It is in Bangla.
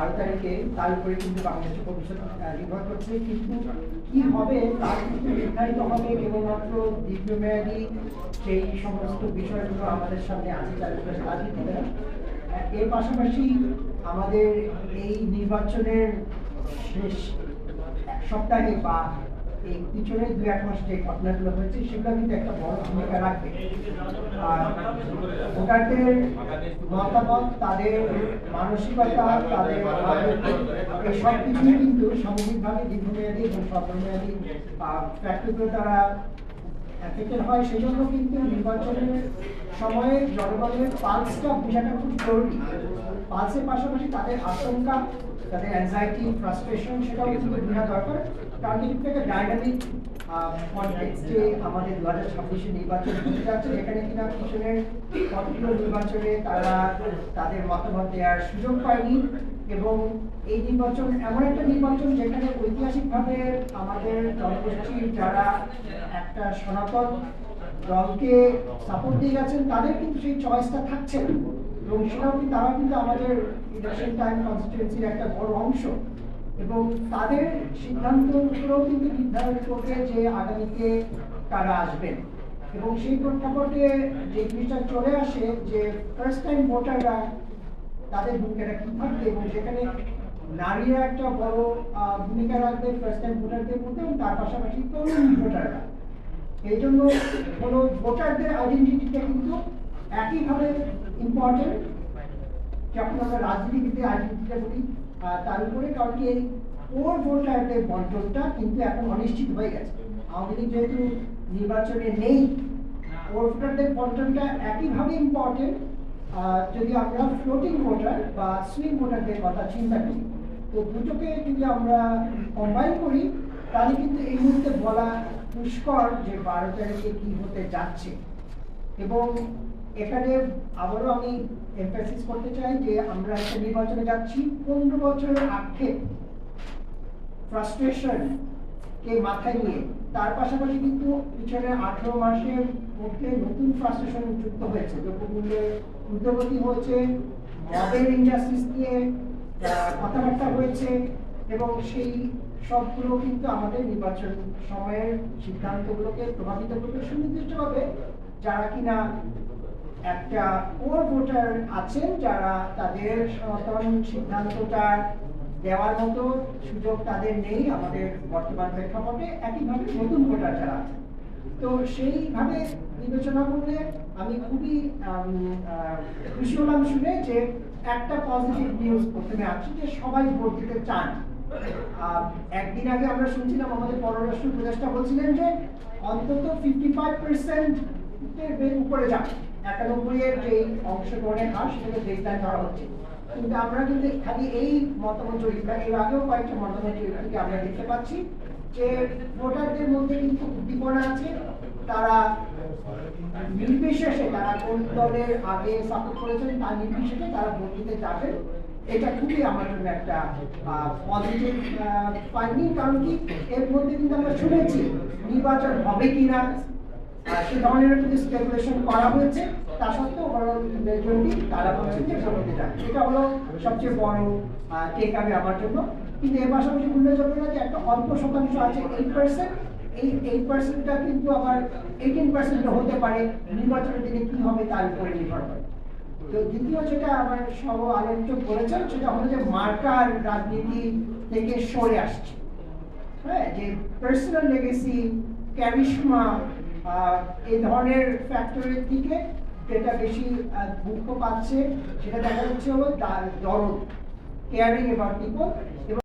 বারো তারিখে তার উপরে কিন্তু বাংলাদেশের ভবিষ্যৎ নির্ভর করছে। কিন্তু কি হবে, তার কিন্তু নির্ধারিত হবে কেবলমাত্র দীর্ঘমেয়াদী সেই সমস্ত বিষয়গুলো আমাদের সামনে আছে চারিপাশে রাজনীতিতে এর পাশাপাশি আমাদের এই নির্বাচনের শেষ সপ্তাহে বা এই পিছনে দু এক মাস যে ঘটনাগুলো হয়েছে, সেগুলো কিন্তু একটা বড় ভূমিকা রাখবে। আর ভোটারদের মতামত, তাদের মানসিকতা, তাদের এই সব কিছুই কিন্তু সামগ্রিকভাবে দীর্ঘমেয়াদী এবং স্বল্পমেয়াদী দ্বারা এফেক্টেড হয়। সেই জন্য কিন্তু নির্বাচনের সময়ে জনগণের পালসটা বোঝাটা খুব জরুরি। পালসের পাশাপাশি তাদের আশঙ্কা তাদের অ্যাংজাইটি ফ্রাস্ট্রেশন সেটাও কিন্তু বোঝা দরকার। কারণ কিন্তু একটা ডাইনামিক কনটেক্সটে আমাদের দু হাজার ছাব্বিশে নির্বাচন হতে যাচ্ছে যেখানে কিনা পিছনের কতগুলো নির্বাচনে তারা তাদের মতামত দেওয়ার সুযোগ পায়নি এবং এই নির্বাচন এমন একটা নির্বাচন যেখানে ঐতিহাসিকভাবে আমাদের জনগোষ্ঠীর যারা একটা সনাতন দলকে সাপোর্ট দিয়ে গেছেন তাদের কিন্তু সেই চয়েসটা থাকছে না। এবং সেটাও কিন্তু তারা কিন্তু আমাদের ইলেকশন টাইম কনস্টিটুয়েন্সির একটা বড় অংশ। এবং তাদের সিদ্ধান্তগুলো কিন্তু নির্ধারণ করবে যে আগামীতে কারা আসবেন। এবং সেই প্রেক্ষাপটে যে জিনিসটা চলে আসে যে ফার্স্ট টাইম ভোটাররা তাদের ভূমিকাটা কি থাকবে এবং সেখানে নারীরা একটা বড় ভূমিকা রাখবে ফার্স্ট টাইম ভোটারদের মধ্যে এবং তার পাশাপাশি তরুণ ভোটাররা এই জন্য হলো ভোটারদের আইডেন্টিটিটা কিন্তু একইভাবে ইম্পর্টেন্ট যখন আমরা রাজনীতিতে আইডেন্টিটিটা বলি তার উপরে, কারণ কি এই ওর ভোটারদের বন্টনটা কিন্তু এখন অনিশ্চিত হয়ে গেছে। আওয়ামী লীগ যেহেতু নির্বাচনে নেই ওর ভোটারদের বন্টনটা একইভাবে ইম্পর্টেন্ট যদি আমরা ফ্লোটিং ভোটার বা সুইং ভোটারদের কথা চিন্তা করি, তো দুটোকে যদি আমরা কম্বাইন করি, তাহলে কিন্তু এই মুহূর্তে বলা পুষ্কর যে বারো তারিখে কি হতে যাচ্ছে। এবং এখানে আবারও আমি এমফাসিস করতে চাই যে আমরা একটা নির্বাচনে যাচ্ছি, পনেরো বছরের আক্ষেপ ফ্রাস্ট্রেশন কে মাথায় নিয়ে। তার পাশাপাশি কিন্তু পিছনে আঠেরো মাসের মধ্যে নতুন ফ্রাস্ট্রেশন যুক্ত হয়েছে। দ্রব্যমূল্যের ঊর্ধ্বগতি হয়েছে মবের ইন্ডাস্ট্রিজ নিয়ে কথাবার্তা হয়েছে, এবং সেই সবগুলো কিন্তু আমাদের নির্বাচন সময়ের সিদ্ধান্তগুলোকে প্রভাবিত করবে সুনির্দিষ্টভাবে যারা কিনা একটা কোর ভোটার আছেন যারা তাদের সনাতন সিদ্ধান্তটা দেওয়ার মতো সুযোগ তাদের নেই আমাদের বর্তমান প্রেক্ষাপটে। একইভাবে নতুন ভোটার যারা আছেন। তো সেইভাবে বিবেচনা করলে আমি খুবই খুশি হলাম শুনে যে একটা পজিটিভ নিউজ প্রথমে আছে যে সবাই ভোট দিতে চান। একদিন আগে আমরা শুনছিলাম আমাদের পররাষ্ট্র উপদেষ্টা বলছিলেন যে অন্তত ফিফটি ফাইভ পার্সেন্ট উপরে যাবে। একানব্বই এর যে অংশগ্রহণের হার, সেটাকে বেসলাইন ধরা হচ্ছে। কিন্তু আমরা কিন্তু খালি এই মতামত এর আগেও কয়েকটা মতামত আমরা দেখতে পাচ্ছি যে ভোটারদের মধ্যে কিন্তু উদ্দীপনা আছে, তারা নির্বিশেষে তারা কোন দলের আগে সাপোর্ট করেছেন তার নির্বিশেষে তারা ভোট দিতে যাবেন, এটা খুবই আমার জন্য একটা পজিটিভ ফাইন্ডিং কারণ কি এর মধ্যে কিন্তু আমরা শুনেছি নির্বাচন হবে কিনা সে ধরনের যদি স্পেকুলেশন করা হয়েছে। তা সত্ত্বেও তারা যে এটা হলো সবচেয়ে বড় আগে আমার জন্য। কিন্তু এর পাশাপাশি উল্লেখযোগ্য না যে একটা অল্প শতাংশ আছে এইট পার্সেন্ট এই এইট পার্সেন্টটা কিন্তু আবার এইটিন হতে পারে। নির্বাচনের হবে তার উপরে নির্ভর করে। তো দ্বিতীয় যেটা আমার সহ আলোচক বলেছেন, সেটা হলো যে মার্কার রাজনীতি থেকে সরে আসছে। হ্যাঁ যে পার্সোনাল লেগেসি ক্যারিশমা এই ধরনের ফ্যাক্টরের দিকে যেটা বেশি মুখ্য পাচ্ছে, সেটা দেখা যাচ্ছে হলো দরদ কেয়ারিং এবার পিপল এবং